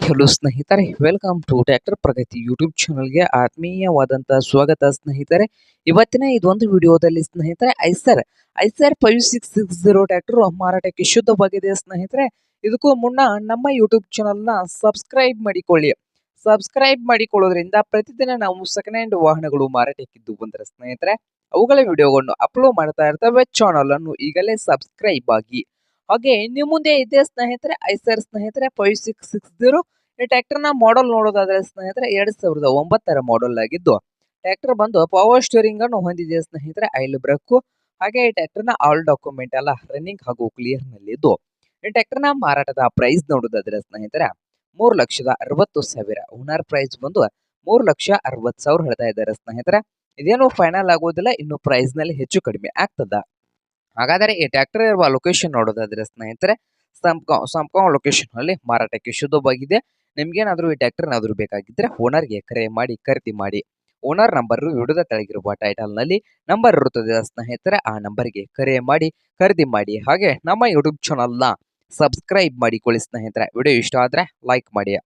Hello ಸ್ನೇಹಿತರೆ welcome to tractor Pragati YouTube ಚಾನಲ್ಗೆ ಆತ್ಮೀಯವಾದಂಥ ಸ್ವಾಗತ ಸ್ನೇಹಿತರೆ. ಇವತ್ತಿನ ಇದೊಂದು ವಿಡಿಯೋದಲ್ಲಿ ಸ್ನೇಹಿತರೆ Eicher Eicher five six six zero tractor ಮಾರಾಟಕ್ಕೆ ಶುದ್ಧವಾಗಿದೆ ಸ್ನೇಹಿತರೆ. ಇದಕ್ಕೂ ಮುನ್ನ ನಮ್ಮ ಯೂಟ್ಯೂಬ್ ಚಾನಲ್ನ ಸಬ್ಸ್ಕ್ರೈಬ್ ಮಾಡಿಕೊಳ್ಳಿ. ಸಬ್ಸ್ಕ್ರೈಬ್ ಮಾಡಿಕೊಳ್ಳೋದ್ರಿಂದ ಪ್ರತಿದಿನ ನಾವು ಸೆಕೆಂಡ್ ಹ್ಯಾಂಡ್ ವಾಹನಗಳು ಮಾರಾಟಕ್ಕಿದ್ದು ಬಂದರೆ ಸ್ನೇಹಿತರೆ, ಅವುಗಳ ವಿಡಿಯೋಗಳನ್ನು ಅಪ್ಲೋಡ್ ಮಾಡ್ತಾ ಇರ್ತವೆ. ಚಾನಲ್ ಅನ್ನು ಈಗಲೇ ಸಬ್ಸ್ಕ್ರೈಬ್ ಆಗಿ. ಹಾಗೆ ನಿಮ್ಮ ಮುಂದೆ ಇದೆ ಸ್ನೇಹಿತರೆ ಐಸರ್ ಸ್ನೇಹಿತರೆ ಫೈವ್ ಸಿಕ್ಸ್ ಸಿಕ್ಸ್ ಜೀರೋ ಈ ಟ್ರ್ಯಾಕ್ಟರ್ನ ಮಾಡಲ್ ನೋಡೋದಾದ್ರೆ ಸ್ನೇಹಿತರೆ, ಎರಡ್ ಸಾವಿರದ ಒಂಬತ್ತರ ಮಾಡಲ್ ಆಗಿದ್ದು ಟ್ರ್ಯಾಕ್ಟರ್ ಬಂದು ಪವರ್ ಸ್ಟೇರಿಂಗ್ ಅನ್ನು ಹೊಂದಿದೆ ಸ್ನೇಹಿತರೆ ಐಲ್ ಬ್ರೇಕ್. ಹಾಗೆ ಈ ಟ್ರ್ಯಾಕ್ಟರ್ನ ಆಲ್ ಡಾಕ್ಯುಮೆಂಟ್ ಎಲ್ಲ ರನ್ನಿಂಗ್ ಹಾಗೂ ಕ್ಲಿಯರ್ ನಲ್ಲಿದ್ದು, ಈ ಟ್ರ್ಯಾಕ್ಟರ್ನ ಮಾರಾಟದ ಪ್ರೈಸ್ ನೋಡೋದಾದ್ರೆ ಸ್ನೇಹಿತರೆ, ಮೂರು ಲಕ್ಷದ ಅರವತ್ತು ಸಾವಿರ. ಓನರ್ ಪ್ರೈಸ್ ಬಂದು ಮೂರು ಲಕ್ಷ ಅರವತ್ತು ಸಾವಿರ ಹೇಳ್ತಾ ಇದ್ದಾರೆ ಸ್ನೇಹಿತರೆ. ಇದೇನು ಫೈನಲ್ ಆಗೋದಿಲ್ಲ, ಇನ್ನು ಪ್ರೈಸ್ನಲ್ಲಿ ಹೆಚ್ಚು ಕಡಿಮೆ ಆಗ್ತದ. ಹಾಗಾದರೆ ಈ ಟ್ರ್ಯಾಕ್ಟರ್ ಇರುವ ಲೊಕೇಶನ್ ನೋಡೋದಾದ್ರೆ ಸ್ನೇಹಿತರೆ, ಸಂಪ್ಕಾ ಸಂಪ್ಕಾ ಲೊಕೇಶನ್ ಅಲ್ಲಿ ಮಾರಾಟಕ್ಕೆ ಶುದ್ಧವಾಗಿದೆ. ನಿಮ್ಗೇನಾದ್ರೂ ಈ ಟ್ರ್ಯಾಕ್ಟರ್ ಏನಾದರೂ ಬೇಕಾಗಿದ್ರೆ ಓನರ್ಗೆ ಕರೆ ಮಾಡಿ, ಖರೀದಿ ಮಾಡಿ. ಓನರ್ ನಂಬರ್ ವಿಡಿಯೋದ ತೆಳಗಿರುವ ಟೈಟಲ್ನಲ್ಲಿ ನಂಬರ್ ಇರುತ್ತದೆ ಸ್ನೇಹಿತರೆ, ಆ ನಂಬರ್ಗೆ ಕರೆ ಮಾಡಿ, ಖರೀದಿ ಮಾಡಿ. ಹಾಗೆ ನಮ್ಮ ಯೂಟ್ಯೂಬ್ ಚಾನಲ್ನ ಸಬ್ಸ್ಕ್ರೈಬ್ ಮಾಡಿಕೊಳ್ಳಿ ಸ್ನೇಹಿತರೆ. ವಿಡಿಯೋ ಇಷ್ಟ ಆದ್ರೆ ಲೈಕ್ ಮಾಡಿ.